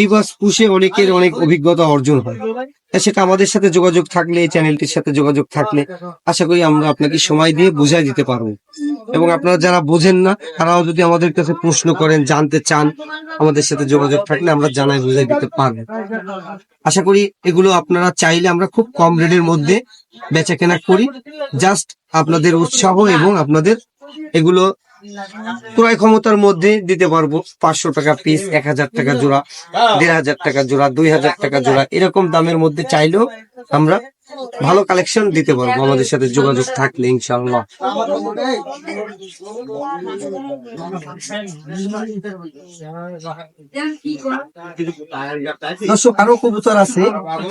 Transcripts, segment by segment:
দিবস পুষে অনেকের অনেক অভিজ্ঞতা অর্জন হয়। সেটা আমাদের সাথে যোগাযোগ থাকলে এই চ্যানেলটির সাথে যোগাযোগ থাকলে আশা করি আমরা আপনাকে সময় দিয়ে বুঝাই দিতে পারব। এবং আপনারা যারা বোঝেন না তারাও যদি আমাদের কাছে প্রশ্ন করেন জানতে চান আমাদের সাথে যোগাযোগ থাকলে আমরা জানাই বুঝাই দিতে পারব। আশা করি এগুলো আপনারা চাইলে আমরা খুব কম রেটের মধ্যে বেচা কেনা করি। জাস্ট আপনাদের উৎসাহ এবং আপনাদের এগুলো ক্রয় ক্ষমতার মধ্যে দিতে পারব পাঁচশো টাকা পিস এক হাজার টাকা জোড়া, দেড় হাজার টাকা জোড়া, দুই হাজার টাকা জোড়া, এরকম দামের মধ্যে চাইলেও আমরা ভালো কালেকশন দিতে পারব, আমাদের সাথে যোগাযোগ থাকলে, ইনশাআল্লাহ। দর্শক, আরও কবুতর আছে,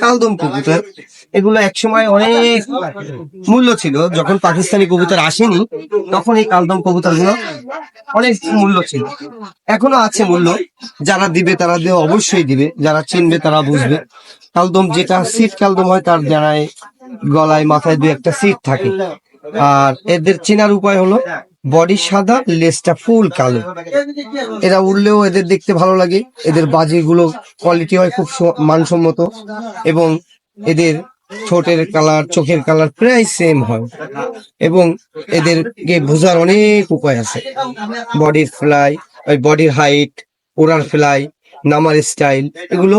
কালদম কবুতর। এগুলো একসময় অনেক মূল্য ছিল, যখন পাকিস্তানি কবুতর আসেনি, তখন এই কালদম কবুতরগুলো অনেক মূল্য ছিল। এখনও আছে মূল্য, যারা দিবে তারা দিয়ে অবশ্যই দিবে, যারা চিনবে তারা বুঝবে। কালদম যেটা সিট কালদম হয় তার জানায় গলায় মাথায় দু একটা সিট থাকে। আর এদের চেনার উপায় হলো বডি সাদা লেজটা ফুল কালো। এরা উড়লেও এদের দেখতে ভালো লাগে। এদের বাজিগুলো কোয়ালিটি হয় খুব মানসম্মত। এবং এদের ঠোঁটের কালার চোখের কালার প্রায় সেম হয়। এবং এদেরকে বোঝার অনেক উপায় আছে। বডির ফ্লাই ওই বডির হাইট ওড়ার ফ্লাই নামার স্টাইল এগুলো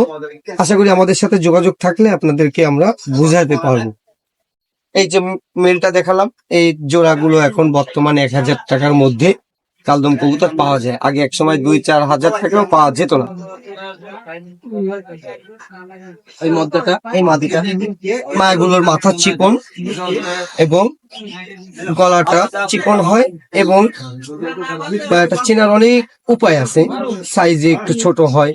আশা করি আমাদের সাথে যোগাযোগ থাকলে আপনাদেরকে আমরা বুঝাতে পারব। এই যে মেলটা দেখালাম, এই জোড়াগুলো এখন বর্তমানে এক হাজার টাকার মধ্যে কালদম কবুতর পাওয়া যায়। আগে এক সময় দুই, চার হাজার টাকাও পাওয়া যেত না। এই মধ্যটা, এই মাদিটা। মায়াগুলোর মাথা চিকন এবং গলাটা চিকন হয় এবং এটা চেনার অনেক উপায় আছে। সাইজে একটু ছোট হয়,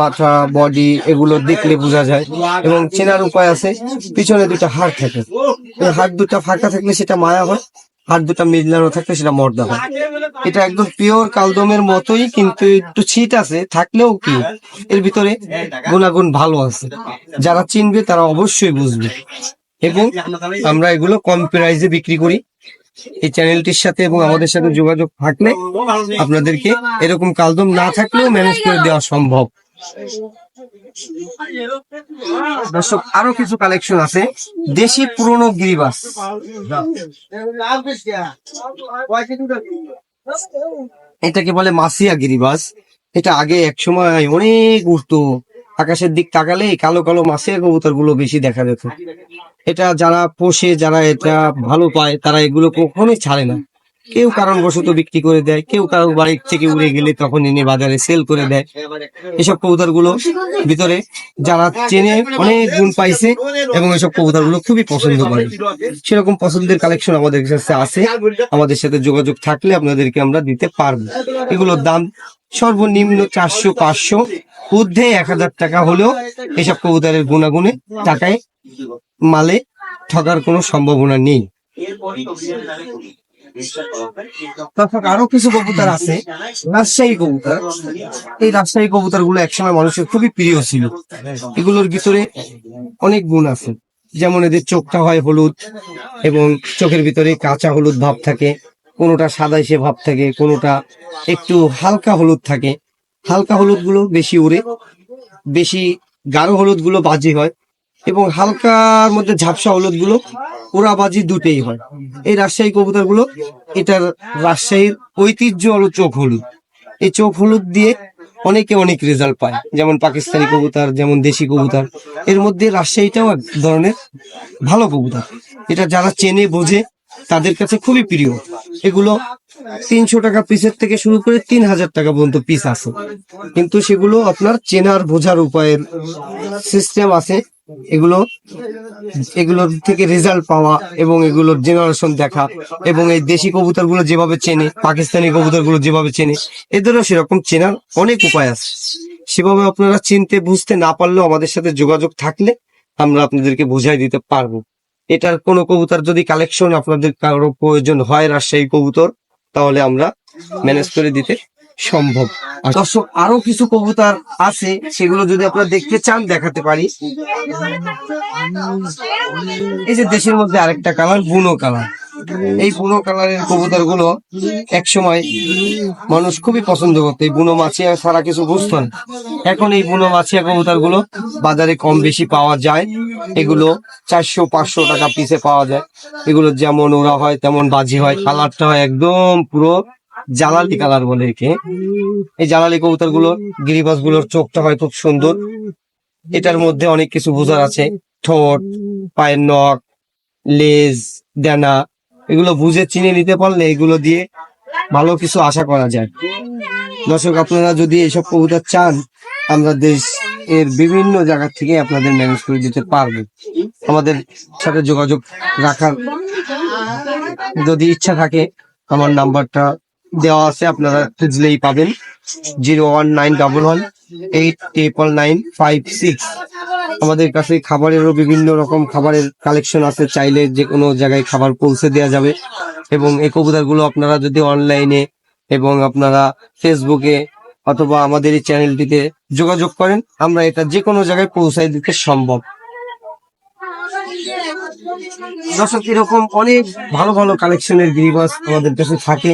মাথা, বডি এগুলো দেখলে বোঝা যায় এবং চেনার উপায় আছে। পিছনে দুটা হাড় থাকে। হাড় দুটা ফাঁকা থাকলে সেটা মায়া হয়। হাড় দুটা মিলানো থাকলে সেটা মর্দা হয়। এটা একদম পিওর কালদমের মতোই, কিন্তু একটু ছিট আছে, থাকলেও কি, এর ভিতরে গুণাগুণ ভালো আছে। যারা চিনবে তারা অবশ্যই বুঝবে। এবং আমরা এগুলো কম প্রাইসে বিক্রি করি। এই চ্যানেলটির সাথে এবং আমাদের সাথে যোগাযোগ থাকলে আপনাদেরকে এরকম কালদম না থাকলেও ম্যানেজ করে দেওয়া সম্ভব। দর্শক, আরও কিছু কালেকশন আছে। দেশি পুরনো গিরিবাস। এটাকে বলে মাসিয়া গিরিবাস। এটা আগে এক সময় অনেক উঠতো আকাশের দিক তাকালে কালো কালো মাসিয়া কবুতরগুলো বেশি দেখা যেত। এটা যারা পোষে, যারা এটা ভালো পায়, তারা এগুলো কখনোই ছাড়ে না। কেউ কারণবশত বিক্রি করে দেয়, কেউ কারও বাড়ি থেকে উড়ে গেলে তখন এনে বাজারে সেল করে দেয়। এসব কবুতরগুলো ভিতরে যারা চেনে অনেক গুণ পাইছে এবং এসব কবুতরগুলো খুবই পছন্দ করে। সেরকম পছন্দের কালেকশন আমাদের কাছে আছে। আমাদের সাথে যোগাযোগ থাকলে আপনাদেরকে আমরা দিতে পারব। এগুলোর দাম সর্বনিম্ন চারশো পাঁচশো। ঊর্ধ্বে এক হাজার টাকা হলেও এসব কবুতরের গুণাগুণে টাকায় মালে ঠকার কোনো সম্ভাবনা নেই। দর্শক, আরও কিছু কবুতর আছে। রাজশাহী কবুতর। এই রাজশাহী কবুতরগুলো একসময় মানুষের খুবই প্রিয় ছিল। এগুলোর ভিতরে অনেক গুণ আছে। যেমন এদের চোখটা হয় হলুদ এবং চোখের ভিতরে কাঁচা হলুদ ভাব থাকে। কোনোটা সাদাইশে ভাব থাকে, কোনোটা একটু হালকা হলুদ থাকে। হালকা হলুদগুলো বেশি উড়ে। বেশি গাঢ় হলুদগুলো বাজি হয়। এবং হালকার মধ্যে ঝাপসা হলুদগুলো ওরাবাজি দুটেই হয়। এই রাজশাহী কবুতরগুলো এটার রাজশাহীর ঐতিহ্য হলো চোখ হলুদ। এই চোখ হলুদ দিয়ে অনেকে অনেক রেজাল্ট পায়, যেমন পাকিস্তানি কবুতর, যেমন দেশি কবুতর। এর মধ্যে রাজশাহীটাও এক ধরনের ভালো কবুতর। এটা যারা চেনে, বোঝে, তাদের কাছে খুবই প্রিয়। এগুলো তিনশো টাকা পিসের থেকে শুরু করে তিন হাজার টাকা পর্যন্ত পিস আছে। কিন্তু সেগুলো আপনার চেনার, বোঝার উপায়ের সিস্টেম আছে। এগুলো, এগুলোর থেকে রেজাল্ট পাওয়া এবং এগুলোর জেনারেশন দেখা এবং এই দেশি কবুতরগুলো যেভাবে চেনে, পাকিস্তানি কবুতরগুলো যেভাবে চেনে, এদেরও সেরকম চেনার অনেক উপায় আছে। সেভাবে আপনারা চিনতে, বুঝতে না পারলেও আমাদের সাথে যোগাযোগ থাকলে আমরা আপনাদেরকে বুঝাই দিতে পারব। এটার কোনো কবুতর যদি কালেকশন আপনাদের কারও প্রয়োজন হয় রাজশাহী কবুতর, তাহলে আমরা ম্যানেজ করে দিতে সম্ভব। দর্শক, আরও কিছু কবুতর আছে, সেগুলো যদি আপনারা দেখতে চান, দেখাতে পারি। এই যে দেশের মধ্যে আরেকটা কালার, বুনো কালার। এই বুনো কালারের কবুতরগুলো একসময় মানুষ খুবই পছন্দ করতো। এই বুনো মাছিয়া সারা কিছু বুঝতো না। এখন এই বুনো মাছিয়া কবুতরগুলো বাজারে কম বেশি পাওয়া যায়। এগুলো চারশো, পাঁচশো টাকা পিসে পাওয়া যায়। এগুলো যেমন ওরা হয়, তেমন বাজি হয়। কালারটা হয় একদম পুরো জালালি কালার বলে একে। এই জালালি কবুতরগুলো গিরিবাসগুলোর চোখটা হয় খুব সুন্দর। এটার মধ্যে অনেক কিছু বোঝার আছে। ঠোঁট, পায়ের নখ, লেজ, ডানা, এগুলো বুঝে চিনে নিতে পারলে এগুলো দিয়ে ভালো কিছু আশা করা যায়। দর্শক, আপনারা যদি এইসব কবুতর চান, আমরা দেশ এর বিভিন্ন জায়গা থেকে আপনাদের ম্যানেজ করে দিতে পারব। আমাদের সাথে যোগাযোগ রাখার যদি ইচ্ছা থাকে, আমার নাম্বারটা দেওয়া আছে, আপনারা খুঁজলেই পাবেন। Zero one nine double one eight triple nine five six. আমাদের কাছে খাবারেরও বিভিন্ন রকম খাবারের কালেকশন আছে, চাইলে যে কোনো জায়গায় খাবার পৌঁছে দেওয়া যাবে। এবং এই কবুতরগুলো আপনারা যদি অনলাইনে এবং আপনারা ফেসবুকে অথবা আমাদের এই চ্যানেলটিতে যোগাযোগ করেন, আমরা এটা যে কোনো জায়গায় পৌঁছায় দিতে সম্ভব। দর্শক, এরকম অনেক ভালো ভালো কালেকশনের গিরিবাস আমাদের কাছে থাকে।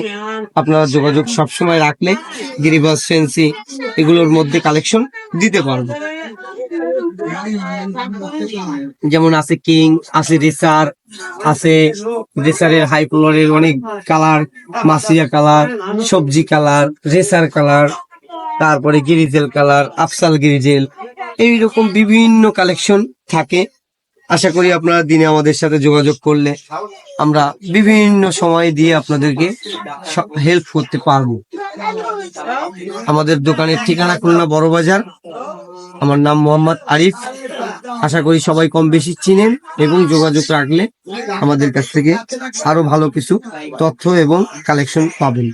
আপনারা যোগাযোগ সবসময় রাখলে গিরিবাস ফেন্সি এগুলোর মধ্যে কালেকশন দিতে পারব। যেমন আছে কিং, আছে রেসার, আছে রেসারের হাই কালারের অনেক কালার মাসিয়া কালার সবজি কালার রেসার কালার তারপরে গিরিজেল কালার আফসাল গিরিজেল, এইরকম বিভিন্ন কালেকশন থাকে। আশা করি আপনারা দিনে আমাদের সাথে যোগাযোগ করলে আমরা বিভিন্ন সময় দিয়ে আপনাদেরকে হেল্প করতে পারব। আমাদের দোকানের ঠিকানা খুলনা বড় বাজার। আমার নাম মোহাম্মদ আরিফ। আশা করি সবাই কম বেশি চিনেন এবং যোগাযোগ রাখলে আমাদের কাছ থেকে আরও ভালো কিছু তথ্য এবং কালেকশন পাবেন।